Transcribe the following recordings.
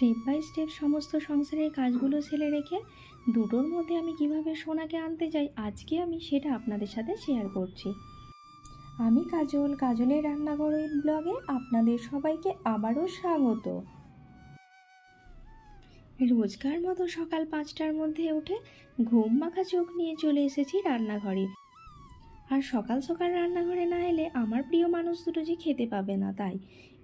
Step by step সমস্ত সংসারের কাজগুলো ছেলে রেখে দুটোর মধ্যে আমি কীভাবে সোনাকে আনতে যাই, আজকে আমি সেটা আপনাদের সাথে শেয়ার করছি। আমি কাজল, কাজলের রান্নাঘর উইথ ব্লগে আপনাদের সবাইকে আবারও স্বাগত। রোজকার মতো সকাল পাঁচটার মধ্যে উঠে ঘুম মাখা চোখ নিয়ে চলে এসেছি রান্নাঘরে। আর সকাল সকাল রান্নাঘরে না এলে আমার প্রিয় মানুষ দুটো যে খেতে পাবে না তাই।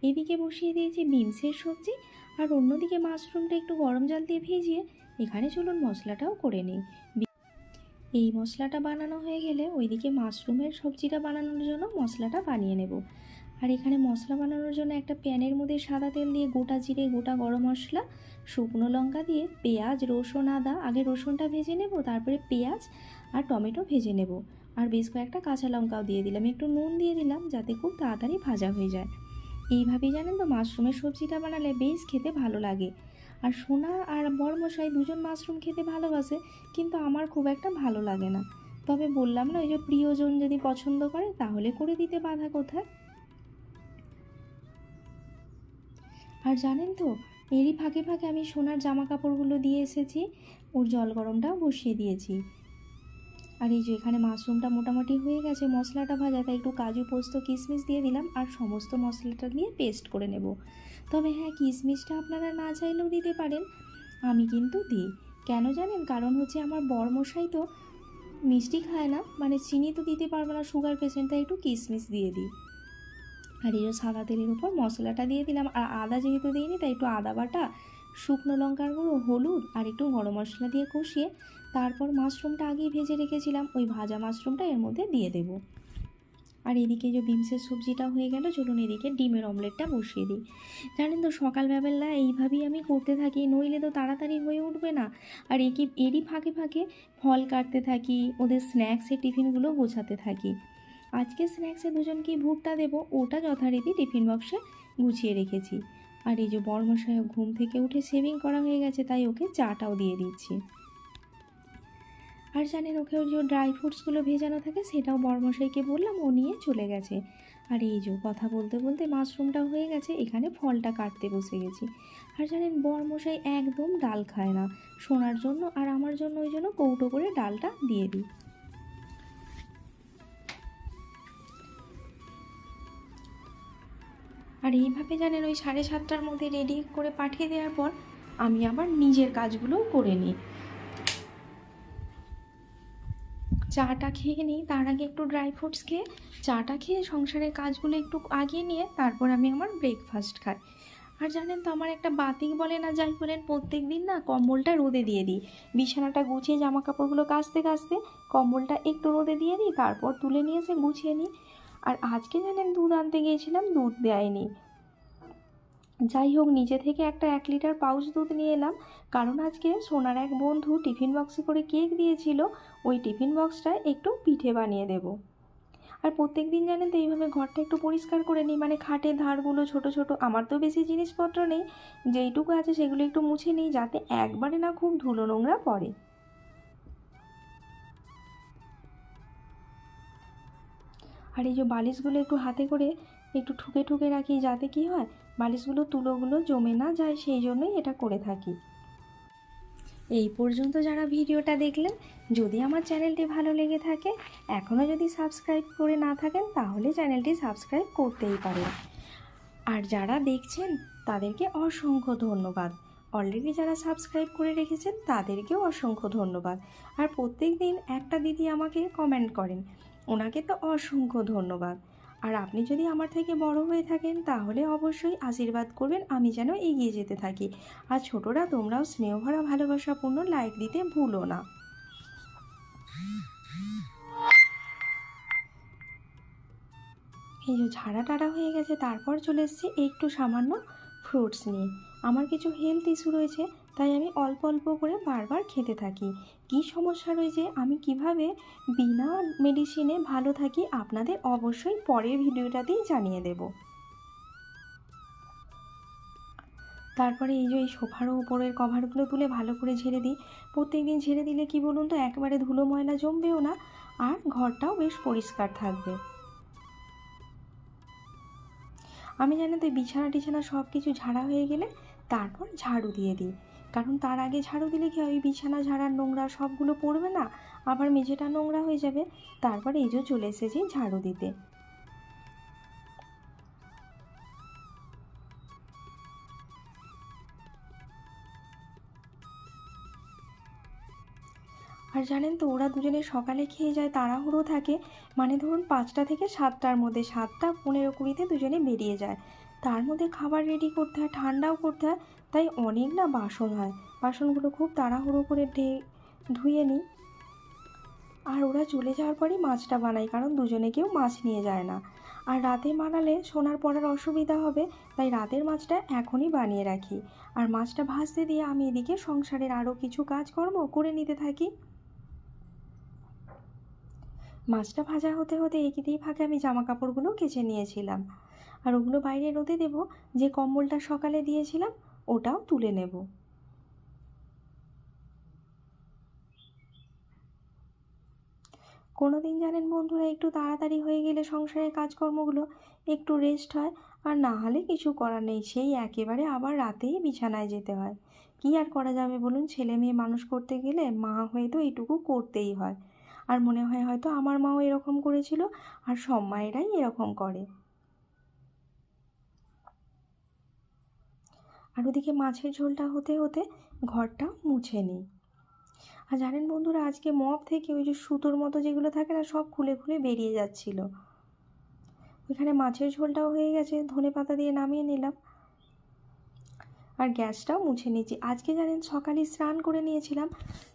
এদিকে বসিয়ে দিয়েছি বিমসের সবজি আর অন্যদিকে মাশরুমটা একটু গরম জল দিয়ে ভিজিয়ে এখানে চলুন মশলাটাও করে নিই। এই মশলাটা বানানো হয়ে গেলে ওইদিকে মাশরুমের সবজিটা বানানোর জন্য মশলাটা বানিয়ে নেব। আর এখানে মশলা বানানোর জন্য একটা প্যানের মধ্যে সাদা তেল দিয়ে গোটা জিরে, গোটা গরম মশলা, শুকনো লঙ্কা দিয়ে পেঁয়াজ, রসুন, আদা, আগে রসুনটা ভেজে নেব, তারপরে পেঁয়াজ আর টমেটো ভেজে নেব। আর বেশ কয়েকটা কাঁচা লঙ্কাও দিয়ে দিলাম। একটু নুন দিয়ে দিলাম যাতে খুব তাড়াতাড়ি ভাজা হয়ে যায়। এইভাবেই জানেন তো মাশরুমের সবজিটা বানালে বেশ খেতে ভালো লাগে। আর সোনা আর বড়মশাই দুজন মাশরুম খেতে ভালোবাসে, কিন্তু আমার খুব একটা ভালো লাগে না। তবে বললাম না, ওই যে প্রিয়জন যদি পছন্দ করে, তাহলে করে দিতে বাধা কোথায়? আর জানেন তো, এরই ফাঁকে ফাঁকে আমি সোনার জামা কাপড়গুলো দিয়ে এসেছি, ওর জল গরমটাও বসিয়ে দিয়েছি। আর এই যে এখানে মাশরুমটা মোটামুটি হয়ে গেছে, মশলাটা ভাজা, তাই একটু কাজু পোস্ত, কিশমিশ দিয়ে দিলাম আর সমস্ত মশলাটা দিয়ে পেস্ট করে নেব। তবে হ্যাঁ কিশমিশটা আপনারা না চাইলেও দিতে পারেন, আমি কিন্তু দিই। কেন জানেন? কারণ হচ্ছে আমার বরমশাই তো মিষ্টি খায় না মানে চিনি তো দিতে পারবে না সুগার পেশেন্ট তাই একটু কিশমিশ দিয়ে দিই। আর এই যে সাদা তেলের উপর মশলাটা দিয়ে দিলাম, আর আদা যেহেতু দিইনি, তাই একটু আদা বাটা, শুকনো লঙ্কার গুঁড়ো, হলুদ আর একটু গরম মশলা দিয়ে কষিয়ে তারপর মাশরুমটা আগেই ভেজে রেখেছিলাম, ওই ভাজা মাশরুমটা এর মধ্যে দিয়ে দেব। আর এদিকে যে বিমসের সবজিটা হয়ে গেল, চলুন এদিকে ডিমের অমলেটটা বসিয়ে দিই। জানেন তো, সকালবেলা এইভাবেই আমি করতে থাকি, নইলে তো তাড়াতাড়ি হয়ে উঠবে না। আর একে, এরই ফাঁকে ফাঁকে ফল কাটতে থাকি, ওদের স্ন্যাক্সের টিফিনগুলো গোছাতে থাকি। আজকে স্ন্যাক্সে দুজনকে ভুট্টা দেবো, ওটা যথারীতি টিফিন বক্সে গুছিয়ে রেখেছি। আর এই যে বর্মশায় ঘুম থেকে উঠে সেভিং করা হয়ে গেছে, তাই ওকে চাটাও দিয়ে দিচ্ছি। আর জানেন ওকে যে ড্রাই ফ্রুটসগুলো ভেজানো থাকে, সেটাও বর্মশাইকে বললাম, ও নিয়ে চলে গেছে। আর এই যে কথা বলতে বলতে মাশরুমটা হয়ে গেছে, এখানে ফলটা কাটতে বসে গেছি। আর জানেন, বর্মশাই একদম ডাল খায় না। শোনার জন্য আর আমার জন্য ওই জন্য কৌটো করে ডালটা দিয়ে দিই। আর এইভাবে জানেন ওই সাড়ে সাতটার মধ্যে রেডি করে পাঠিয়ে দেওয়ার পর, আমি আবার নিজের কাজগুলোও করে নিই। চাটা খেয়ে নিই, তার আগে একটু ড্রাই ফ্রুটস খেয়ে, চাটা খেয়ে সংসারের কাজগুলো একটু আগিয়ে নিয়ে তারপর আমি আমার ব্রেকফাস্ট খাই। আর জানেন তো আমার একটা বাতিক বলে না, যাই বলেন প্রত্যেক দিন না কম্বলটা রোদে দিয়ে দিই। বিছানাটা গুছিয়ে জামা কাপড়গুলো কাচতে কাচতে কম্বলটা একটু রোদে দিয়ে দিই, তারপর তুলে নিয়ে এসে গুছিয়ে নিই। আর আজকে জানেন দুধ আনতে গিয়েছিলাম, দুধ দেয়নি। যাই হোক, নিজে থেকে একটা এক লিটার পাউচ দুধ নিয়ে এলাম। কারণ আজকে সোনার এক বন্ধু টিফিন বক্সে করে কেক দিয়েছিল, ওই টিফিন বক্সটায় একটু পিঠে বানিয়ে দেব। আর প্রত্যেক দিন জানেন তো, এইভাবে ঘরটা একটু পরিষ্কার করে নিই মানে খাটের ধারগুলো ছোট ছোট, আমার তো বেশি জিনিসপত্র নেই, যেইটুকু আছে সেগুলো একটু মুছে নিই, যাতে একবারে না খুব ধুলো নোংরা পড়ে। আর এই যে বালিশগুলো একটু হাতে করে একটু ঠুকে ঠুকে রাখি, যাতে কি হয় বালিশগুলো, তুলোগুলো জমে না যায়, সেই জন্যই এটা করে থাকি। এই পর্যন্ত যারা ভিডিওটা দেখলেন, যদি আমার চ্যানেলটি ভালো লেগে থাকে এখনও যদি সাবস্ক্রাইব করে না থাকেন, তাহলে চ্যানেলটি সাবস্ক্রাইব করতেই পারেন। আর যারা দেখছেন, তাদেরকে অসংখ্য ধন্যবাদ। অলরেডি যারা সাবস্ক্রাইব করে রেখেছেন, তাদেরকেও অসংখ্য ধন্যবাদ। আর প্রত্যেক দিন একটা দিদি আমাকে কমেন্ট করেন। ওনাকে তো অসংখ্য ধন্যবাদ। আর আপনি যদি আমার থেকে বড় হয়ে থাকেন, তাহলে অবশ্যই আশীর্বাদ করবেন আমি যেন এগিয়ে যেতে থাকি। আর ছোটরা, তোমরাও স্নেহভরা ভালোবাসাপূর্ণ লাইক দিতে ভুলো না। এই যে ঝাড়া টাড়া হয়ে গেছে, তারপর চলে এসেছি একটু সামান্য ফ্রুটস নিয়ে। আমার কিছু হেলথ ইস্যু রয়েছে তাই আমি অল্প অল্প করে বারবার খেতে থাকি। কী সমস্যা রয়েছে? আমি কীভাবে বিনা মেডিসিনে ভালো থাকি আপনাদের অবশ্যই পরের ভিডিওটাতেই জানিয়ে দেব। তারপরে এই যে এই সোফার উপরের কভারগুলো তুলে ভালো করে ঝেড়ে দিই। প্রত্যেক দিন ঝেড়ে দিলে কি বলুন তো, একবারে ধুলো ময়লা জমবেও না, আর ঘরটাও বেশ পরিষ্কার থাকবে। আমি জানি তো বিছানা টিছানা সব কিছু ঝাড়া হয়ে গেলে তারপর ঝাড়ু দিয়ে দিই। কারণ তার আগে ঝাড়ু দিলে কি হয়? ওই বিছানা, ঝাড়ার নোংরা সবগুলো পড়বে না? আবার মেঝেটা নোংরা হয়ে যাবে। তারপর এই যে চলে এসেছি ঝাড়ু দিতে। আর জানেন তো, ওরা দুজনে সকালে খেয়ে যায়, তাড়াহুড়ো থাকে। মানে ধরুন পাঁচটা থেকে সাতটার মধ্যে, সাতটা পনেরো কুড়িতে দুজনে বেরিয়ে যায়। তার মধ্যে খাবার রেডি করতে হয়, ঠান্ডাও করতে হয়। তাই অনেক না বাসন হয়। বাসনগুলো খুব তাড়াহুড়ো করে ঢে ধুয়ে নিই। আর ওরা চলে যাওয়ার পরই মাছটা বানাই, কারণ দুজনে কেউ মাছ নিয়ে যায় না। আর রাতে বানালে সোনার পড়ার অসুবিধা হবে, তাই রাতের মাছটা এখনই বানিয়ে রাখি। আর মাছটা ভাজতে দিয়ে আমি এদিকে সংসারের আরও কিছু কাজকর্ম করে নিতে থাকি। মাছটা ভাজা হতে হতে একিতেই ফাঁকে আমি জামা কাপড়গুলো কেচে নিয়েছিলাম। আর ওগুলো বাইরে রোদে দেব, যে কম্বলটা সকালে দিয়েছিলাম ওটাও তুলে নেব। কোনো দিন জানেন বন্ধুরা, একটু তাড়াতাড়ি হয়ে গেলে সংসারের কাজকর্মগুলো একটু রেস্ট হয়, আর না হলে কিছু করার নেই। সেই একেবারে আবার রাতেই বিছানায় যেতে হয়। কী আর করা যাবে বলুন? ছেলে মেয়ে মানুষ করতে গেলে মা হয়ে তো এইটুকু করতেই হয়। আর মনে হয় হয়তো আমার মাও এরকম করেছিল, আর সব মায়েরাই এরকম করে। আর ওদিকে মাছের ঝোলটা হতে হতে ঘরটা মুছে নিই। আর জানেন বন্ধুরা, আজকে মপ থেকে ওই যে সুতোর মতো যেগুলো থাকে না, সব খুলে খুলে বেরিয়ে যাচ্ছিল। ওইখানে মাছের ঝোলটাও হয়ে গেছে, ধনে পাতা দিয়ে নামিয়ে নিলাম। আর গ্যাসটাও মুছে নিয়েছি। আজকে জানেন সকালে স্নান করে নিয়েছিলাম,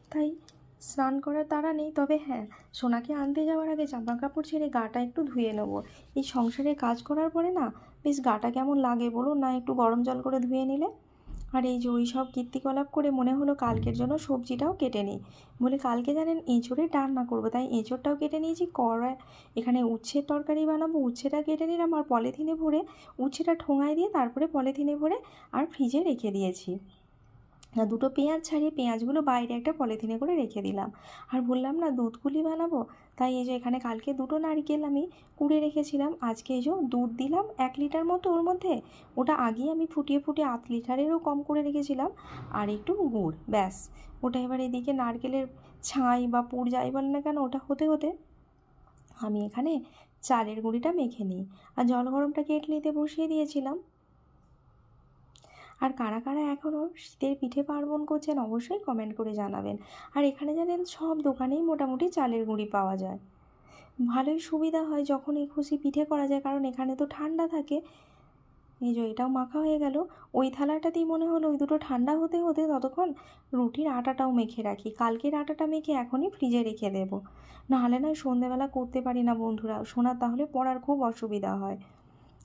তাই স্নান করার তাড়া নেই, তবে হ্যাঁ সোনাকে আনতে যাওয়ার আগে জামা কাপড় ছেড়ে গাটা একটু ধুয়ে নেব। এই সংসারে কাজ করার পরে না, বেশ গাটা কেমন লাগে বলুন না একটু গরম জল করে ধুয়ে নিলে? আর এই যে ওই সব কীর্তিকলাপ করে মনে হলো কালকের জন্য সবজিটাও কেটে নিই। বলে কালকে জানেন এঁচোড়ের রান্না করব, তাই এঁচোড়টাও কেটে নিয়েছি, কড়াই, এখানে উচ্ছের তরকারি বানাবো, উচ্ছেটা কেটে নিলাম আর পলিথিনে ভরে উচ্ছেটা ঠোঙায় দিয়ে তারপরে পলিথিনে ভরে আর ফ্রিজে রেখে দিয়েছি। দুটো পেঁয়াজ ছাড়িয়ে পেঁয়াজগুলো বাইরে একটা পলিথিনে করে রেখে দিলাম। আর বললাম, না, দুধ কুলি বানাবো? তাই এই যে এখানে কালকে দুটো নারকেল আমি কুড়ে রেখেছিলাম, আজকে এই যে দুধ দিলাম এক লিটার মতো ওর মধ্যে। ওটা আগেই আমি ফুটিয়ে ফুটিয়ে আধ লিটারেরও কম করে রেখেছিলাম, আর একটু গুড়, ব্যাস। ওটা এবার এদিকে নারকেলের ছাই বা পুর যাই বলে না কেন, ওটা হতে হতে আমি এখানে চালের গুঁড়িটা মেখে নিই। আর জল গরমটা কেটলিতে বসিয়ে দিয়েছিলাম। আর কারা কারা এখনও শীতের পিঠে পার্বণ করছেন অবশ্যই কমেন্ট করে জানাবেন। আর এখানে জানেন, সব দোকানেই মোটামুটি চালের গুঁড়ি পাওয়া যায়। ভালোই সুবিধা হয় যখন এই খুশি পিঠে করা যায়, কারণ এখানে তো ঠান্ডা থাকে। এই যে এটাও মাখা হয়ে গেল। ওই থালাটাতেই মনে হলো ওই দুটো ঠান্ডা হতে হতে ততক্ষণ রুটির আটাটাও মেখে রাখি। কালকের আটাটা মেখে এখনই ফ্রিজে রেখে দেবো। নাহলে না সন্ধেবেলা করতে পারি না বন্ধুরা। শোনার তাহলে পড়ার খুব অসুবিধা হয়।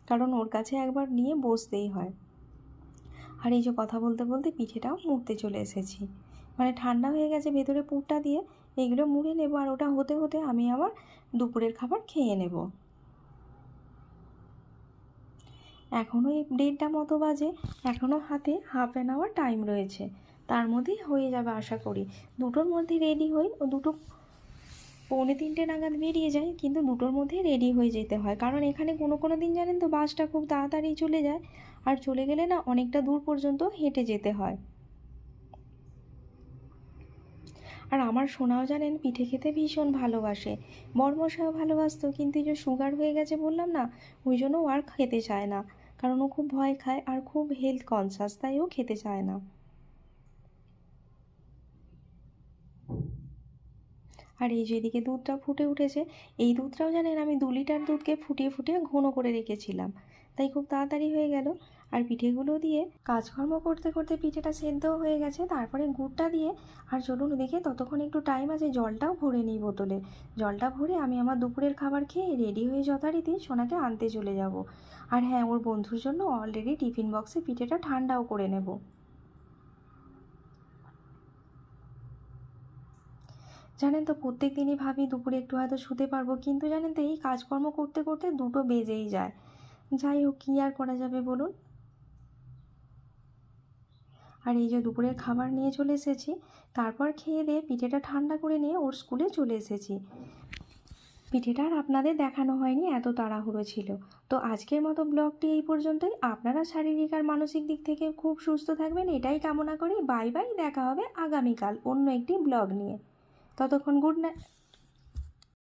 কারণ ওর কাছে একবার নিয়ে বসতেই হয়। আর এই যে কথা বলতে বলতে পিঠেটাও মুড়তে চলে এসেছি। মানে ঠান্ডা হয়ে গেছে ভেতরে পুরটা দিয়ে, এগুলো মুড়ে নেব আর ওটা হতে হতে আমি আবার দুপুরের খাবার খেয়ে নেব। এখনও এই দেড়টা মতো বাজে এখনও হাতে হাফ অ্যান আওয়ার টাইম রয়েছে। তার মধ্যেই হয়ে যাবে আশা করি। দুটোর মধ্যে রেডি হই, ও দুটো পৌনে তিনটে নাগাদ বেরিয়ে যায়, কিন্তু দুটোর মধ্যে রেডি হয়ে যেতে হয়। কারণ এখানে কোনো কোনো দিন জানেন তো বাসটা খুব তাড়াতাড়ি চলে যায়। আর চলে গেলে না অনেকটা দূর পর্যন্ত হেঁটে যেতে হয়। আর আমার সোনাও জানেন পিঠে খেতে ভীষণ ভালোবাসে। মর্মশাও ভালোবাসতো, কিন্তু যে সুগার হয়ে গেছে বললাম না, ওই জন্য আর খেতে চায় না। কারণ ও খুব ভয় খায় আর খুব হেলথ কনসাস তাই ও খেতে চায় না। আর এই যে এদিকে দুধটা ফুটে উঠেছে, এই দুধটাও জানেন আমি দু লিটার দুধকে ফুটিয়ে ফুটিয়ে ঘন করে রেখেছিলাম। তাই খুব তাড়াতাড়ি হয়ে গেল। আর পিঠেগুলো দিয়ে কাজকর্ম করতে করতে পিঠেটা সেদ্ধও হয়ে গেছে। তারপরে গুড়টা দিয়ে, আর চলুন ওদিকে ততক্ষণ একটু টাইম আছে, জলটাও ভরে নিই বোতলে। জলটা ভরে আমি আমার দুপুরের খাবার খেয়ে রেডি হয়ে যথারীতি সোনাকে আনতে চলে যাব। আর হ্যাঁ ওর বন্ধুর জন্য অলরেডি টিফিন বক্সে পিঠেটা ঠান্ডাও করে নেব। জানেন তো প্রত্যেক দিনই ভাবি দুপুরে একটু হয়তো শুতে পারব, কিন্তু জানেন তো এই কাজকর্ম করতে করতে দুটো বেজেই যায়। যাই হোক, কী আর করা যাবে বলুন? আর এই যে দুপুরের খাবার নিয়ে চলে এসেছি, তারপর খেয়ে দিয়ে পিঠেটা ঠান্ডা করে নিয়ে ওর স্কুলে চলে এসেছি। পিঠেটা আর আপনাদের দেখানো হয়নি, এত তাড়াহুড়ো ছিল। তো আজকের মতো ব্লগটি এই পর্যন্তই। আপনারা শারীরিক আর মানসিক দিক থেকে খুব সুস্থ থাকবেন, এটাই কামনা করি। বাই বাই, দেখা হবে আগামীকাল অন্য একটি ব্লগ নিয়ে। ততক্ষণ গুড নাইট।